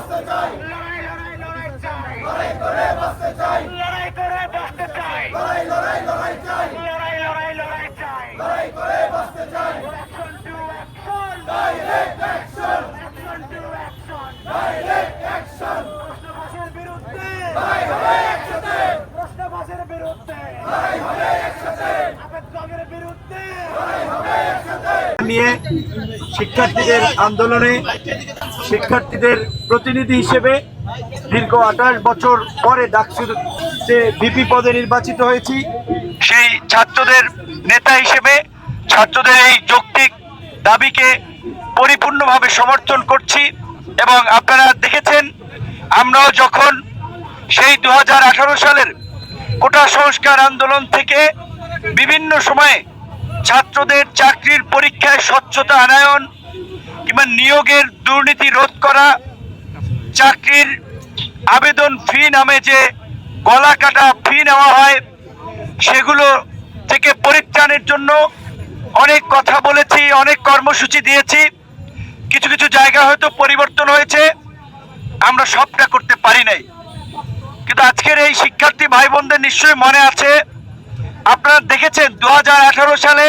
বাঁচতে চাই। লড়াই করে লড়াই লড়াই লড়াই লড়াই to action direct action action to action direct action বিরুদ্ধে লড়াই বিরুদ্ধে বিরুদ্ধে নিয়ে শিক্ষার্থীদের আন্দোলনে শিক্ষার্থীদের প্রতিনিধি হিসেবে দীর্ঘ আঠাশ বছর পরে ডাকসুর যে ভিপি পদে নির্বাচিত হয়েছি। সেই ছাত্রদের নেতা হিসেবে ছাত্রদের এই যৌক্তিক দাবিকে পরিপূর্ণভাবে সমর্থন করছি এবং আপনারা দেখেছেন, আমরাও যখন সেই দু হাজার আঠারো সালের কোটা সংস্কার আন্দোলন থেকে বিভিন্ন সময়ে ছাত্রদের চাকরির পরীক্ষায় স্বচ্ছতা আনায়ন কিংবা নিয়োগের দুর্নীতি রোধ করা, চাকরির আবেদন ফি নামে যে গলা কাটা ফি নেওয়া হয়, সেগুলো থেকে পরিত্রাণের জন্য অনেক কথা বলেছি, অনেক কর্মসূচি দিয়েছি। কিছু কিছু জায়গা হয়তো পরিবর্তন হয়েছে, আমরা সবটা করতে পারি নাই। কিন্তু আজকের এই শিক্ষার্থী ভাই বোনদের নিশ্চয়ই মনে আছে আপনারা দেখেছেন দু হাজার আঠারো সালে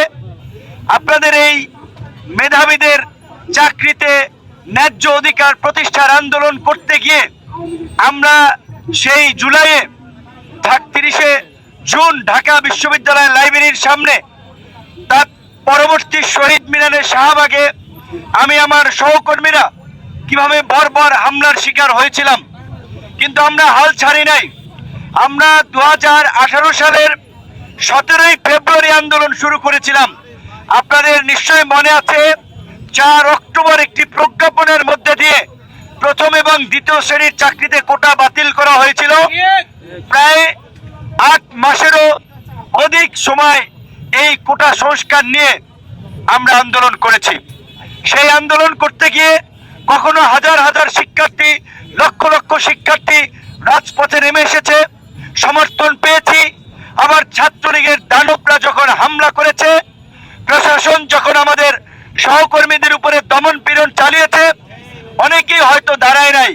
আপনাদের এই মেধাবীদের চাকরিতে ন্যায্য অধিকার প্রতিষ্ঠার আন্দোলন করতে গিয়ে আমরা সেই জুলাইয়ে তিরিশে জুন ঢাকা বিশ্ববিদ্যালয় লাইব্রেরির সামনে তার পরবর্তী শহীদ মিনারের শাহবাগে আমি আমার সহকর্মীরা কীভাবে বর্বর হামলার শিকার হয়েছিলাম, কিন্তু আমরা হাল ছাড়ি নাই। আমরা দু হাজার আঠারো সালের সতেরোই ফেব্রুয়ারি আন্দোলন শুরু করেছিলাম। আপনাদের নিশ্চয়ই মনে আছে, চার অক্টোবর একটি প্রজ্ঞাপনের মধ্যে দিয়ে প্রথম এবং দ্বিতীয় শ্রেণির চাকরিতে কোটা বাতিল করা হয়েছিল। প্রায় আট মাসেরও অধিক সময় এই কোটা সংস্কার নিয়ে আমরা আন্দোলন করেছি। সেই আন্দোলন করতে গিয়ে কখনো হাজার হাজার শিক্ষার্থী, লক্ষ লক্ষ শিক্ষার্থী রাজপথে নেমে এসেছে। সমর্থন পেয়েছি ছাত্রলীগের দানবরা যখন হামলা করেছে, প্রশাসন যখন আমাদের সহকর্মীদের উপরে দমন পীড়ন চালিয়েছে, অনেকেই হয়তো দাঁড়ায় নাই,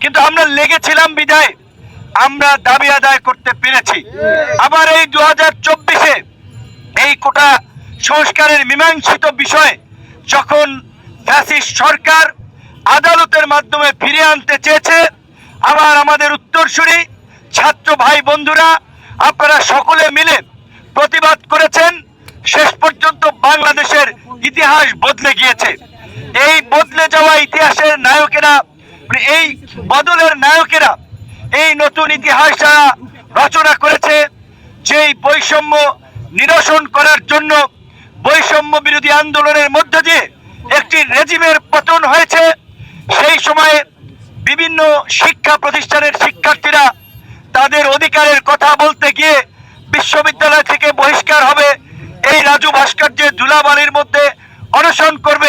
কিন্তু আমরা লেগেছিলাম বিদায়। আমরা দাবি আদায় করতে পেরেছি। আবার এই দু হাজার চব্বিশে এই কোটা সংস্কারের মীমাংসিত বিষয় যখন ফ্যাসিস্ট সরকার আদালতের মাধ্যমে ফিরিয়ে আনতে চেয়েছে, আবার আমাদের উত্তরসূরি, ছাত্র ভাই বন্ধুরা, আপনারা সকলে মিলে প্রতিবাদ করেছেন, শেষ পর্যন্ত বাংলাদেশের ইতিহাস বদলে গিয়েছে। এই বদলে যাওয়া ইতিহাসের নায়কেরা মানে এই বদলের নায়কেরা এই নতুন ইতিহাস যারা রচনা করেছে, যেই বৈষম্য নিরসন করার জন্য বৈষম্য বিরোধী আন্দোলনের মধ্য দিয়ে একটি রেজিমের পতন হয়েছে, সেই সময়ে বিভিন্ন শিক্ষা প্রতিষ্ঠানের শিক্ষার্থীরা তাদের অধিকারের কথা বলতে গিয়ে বিশ্ববিদ্যালয় ভাস্কর্যের ধুলাবালির মধ্যে অনশন করবে